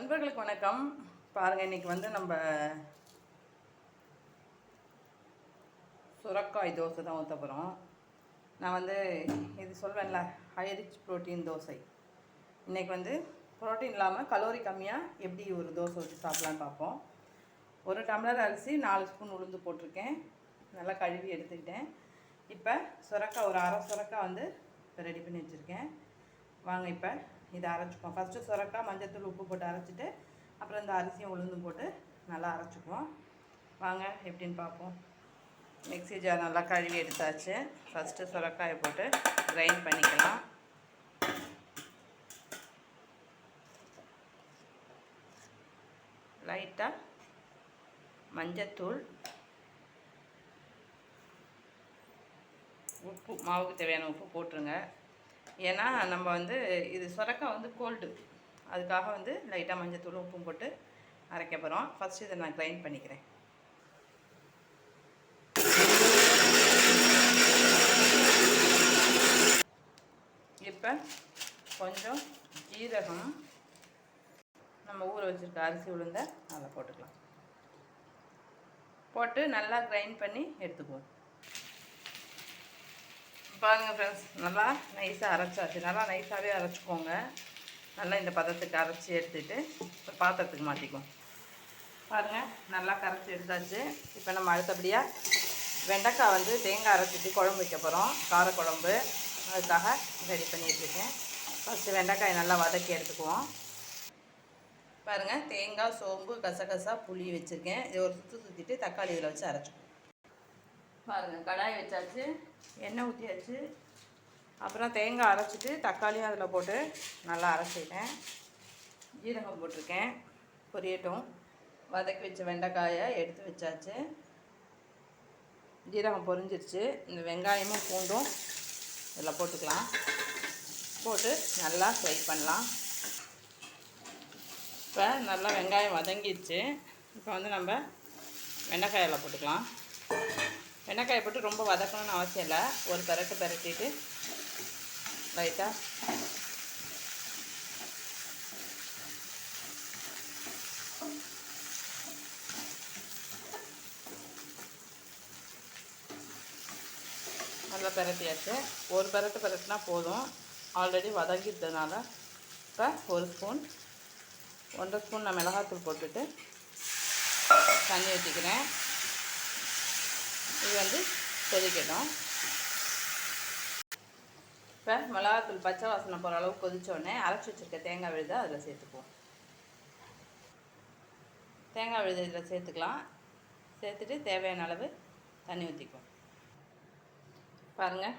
நண்பர்களுக்கு வணக்கம். பாருங்கள் இன்றைக்கி வந்து நம்ம சுரக்காய் தோசை தான் ஊற்ற போகிறோம் நான் வந்து இது சொல்வேன்ல ஹைரிச் ப்ரோட்டீன் தோசை. இன்றைக்கி வந்து ப்ரோட்டீன் இல்லாமல் கலோரி கம்மியாக எப்படி ஒரு தோசை வச்சு சாப்பிட்லான்னு பார்ப்போம். ஒரு டம்ளர் அரிசி நாலு ஸ்பூன் உளுந்து போட்டிருக்கேன். நல்லா கழுவி எடுத்துக்கிட்டேன். இப்போ சுரக்காய் ஒரு அரை சுரக்காய் வந்து இப்போ ரெடி பண்ணி வச்சுருக்கேன். வாங்க இப்போ. இதை அரைச்சிப்போம் ஃபஸ்ட்டு சுரக்காய் மஞ்சத்தூள் உப்பு போட்டு அரைச்சிட்டு அப்புறம் இந்த அரிசியும் உளுந்தும் போட்டு நல்லா அரைச்சிக்குவோம். வாங்க எப்படின்னு பார்ப்போம். மிக்ஸி ஜார் நல்லா கழுவி எடுத்தாச்சு. ஃபஸ்ட்டு சுரக்காயை போட்டு கிரைண்ட் பண்ணிக்கலாம். லைட்டாக மஞ்சத்தூள் உப்பு மாவுக்கு தேவையான உப்பு போட்டுருங்க. ஏன்னா நம்ம வந்து இது சுரக்காய் வந்து கோல்டு அதுக்காக வந்து லைட்டாக மஞ்சத்தூள் உப்பும் போட்டு அரைக்க போகிறோம் ஃபஸ்ட்டு இதை நான் கிரைண்ட் பண்ணிக்கிறேன். இப்போ கொஞ்சம் ஜீரகம் நம்ம ஊற வச்சுருக்க அரிசி உளுந்த அதில் போட்டுக்கலாம். போட்டு நல்லா கிரைண்ட் பண்ணி எடுத்துக்குவோம். பாருங்கள் ஃப்ரெண்ட்ஸ் நல்லா நைஸாக அரைச்சாச்சு. நல்லா நைஸாகவே அரைச்சிக்கோங்க. நல்லா இந்த பதத்துக்கு அரைச்சி எடுத்துகிட்டு ஒரு பாத்திரத்துக்கு மாற்றிக்குவோம் பாருங்கள் நல்லா கரைச்சி எடுத்தாச்சு. இப்போ நம்ம அடுத்தபடியாக வெண்டைக்காய் வந்து தேங்காய் அரைச்சிட்டு குழம்பு வைக்க போகிறோம் காரக்குழம்பு. அதுக்காக ரெடி பண்ணிகிட்ருக்கேன் ஃபஸ்ட்டு வெண்டைக்காய் நல்லா வதக்கி எடுத்துக்குவோம். பாருங்கள் தேங்காய் சோம்பு கசகசா புளி வச்சுருக்கேன். இதை ஒரு சுற்று சுற்றிட்டு தக்காளி இதில் வச்சு அரைச்சிக்குவோம் பாருங்கள் கடாய் வச்சாச்சு. எண்ணெய் ஊற்றியாச்சு அப்புறம் தேங்காய் அரைச்சிட்டு தக்காளியும் அதில் போட்டு நல்லா அரைச்சிட்டேன். ஜீரகம் போட்டிருக்கேன். பொரியட்டும். வதக்கி வச்ச வெண்டைக்காயை எடுத்து வச்சாச்சு. ஜீரகம் பொரிஞ்சிருச்சு. இந்த வெங்காயமும் பூண்டும் இதில் போட்டுக்கலாம். போட்டு நல்லா ஃப்ரை பண்ணலாம். இப்போ நல்லா வெங்காயம் வதங்கிடுச்சு இப்போ வந்து நம்ம வெண்டைக்காயில் போட்டுக்கலாம். வெண்டைக்காயை போட்டு ரொம்ப வதக்கணும்னு அவசியம் இல்லை. ஒரு பரட்டு பரட்டிட்டு லைட்டாக நல்லா பரட்டியாச்சு. ஒரு பரட்டு பரட்டினா போதும். ஆல்ரெடி வதங்கிட்டதுனால இப்போ ஒரு ஸ்பூன் ஒன்றரை ஸ்பூன் நான் மிளகாத்தூள் போட்டுட்டு தண்ணி ஊற்றிக்கிறேன் இது வந்து கொதிக்கட்டும். இப்போ மிளகாத்தூள் பச்சை வாசனை போகிற அளவுக்கு கொதித்தோடனே அரைச்சி வச்சுருக்க தேங்காய் விழுதை அதில் சேர்த்துக்குவோம். தேங்காய் விழுது இதில் சேர்த்துக்கலாம். சேர்த்துட்டு தேவையான அளவு தண்ணி ஊற்றிக்குவோம் பாருங்கள்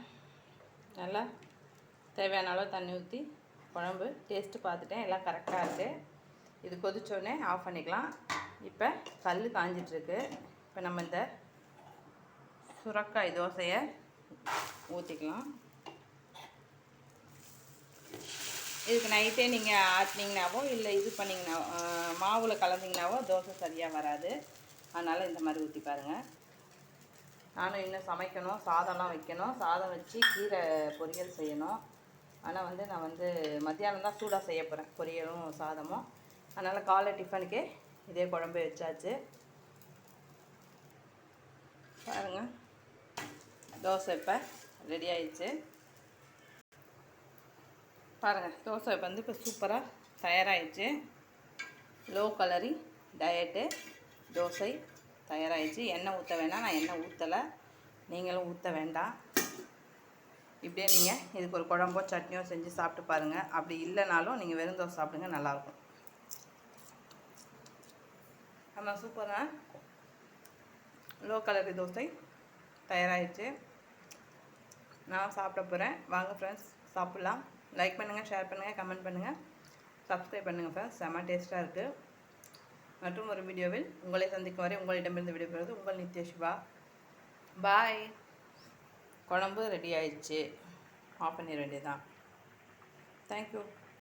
நல்லா தேவையான அளவு தண்ணி ஊற்றி குழம்பு டேஸ்ட்டு பார்த்துட்டேன். எல்லாம் கரெக்டாக இருக்குது இது கொதித்தோடனே ஆஃப் பண்ணிக்கலாம். இப்போ கல் காஞ்சிட்ருக்கு இப்போ நம்ம இந்த சுரக்காய் தோசையை ஊற்றிக்கலாம் இதுக்கு நைட்டே நீங்கள் ஆட்டினீங்கனாவோ இல்லை இது பண்ணிங்கன்னா மாவில் கலந்தீங்கனாவோ தோசை சரியாக வராது. அதனால் இந்த மாதிரி ஊற்றி பாருங்கள் நானும் இன்னும் சமைக்கணும் சாதம்லாம் வைக்கணும். சாதம் வச்சு கீரை பொரியல் செய்யணும். ஆனால் வந்து நான் வந்து மத்தியானம் தான் சூடாக செய்ய போகிறேன் பொரியலும் சாதமும். அதனால் காலை டிஃபனுக்கே இதே குழம்பு வச்சாச்சு பாருங்கள் தோசை இப்போ ரெடி ஆயிடுச்சு. பாருங்கள் தோசை வந்து இப்போ சூப்பராக தயாராகிடுச்சு லோ கலரி டயட்டு தோசை தயாராகிடுச்சு எண்ணெய் ஊற்ற வேணாம் நான் எண்ணெய் ஊற்றலை நீங்களும் ஊற்ற வேண்டாம். இப்படியே நீங்கள் இதுக்கு ஒரு குழம்போ சட்னியோ செஞ்சு சாப்பிட்டு பாருங்கள் அப்படி இல்லைனாலும் நீங்கள் வெறும் தோசை சாப்பிடுங்க நல்லாயிருக்கும். ஆமாம் சூப்பராக லோ கலரி தோசை தயாராகிடுச்சு நான் சாப்பிட போகிறேன் வாங்க ஃப்ரெண்ட்ஸ் சாப்பிட்லாம். லைக் பண்ணுங்கள் ஷேர் பண்ணுங்கள் கமெண்ட் பண்ணுங்கள் சப்ஸ்கிரைப் பண்ணுங்கள் ஃப்ரெண்ட்ஸ் செம்ம டேஸ்ட்டாக இருக்குது மற்றும் ஒரு வீடியோவில் உங்களை சந்திக்கும் வரை உங்களிடமிருந்து விடைபெறுவது உங்கள் நித்ய சிவா. பாய் குழம்பு ரெடி ஆயிடுச்சு. ஆஃப் பண்ணிட வேண்டியதுதான். தேங்க்யூ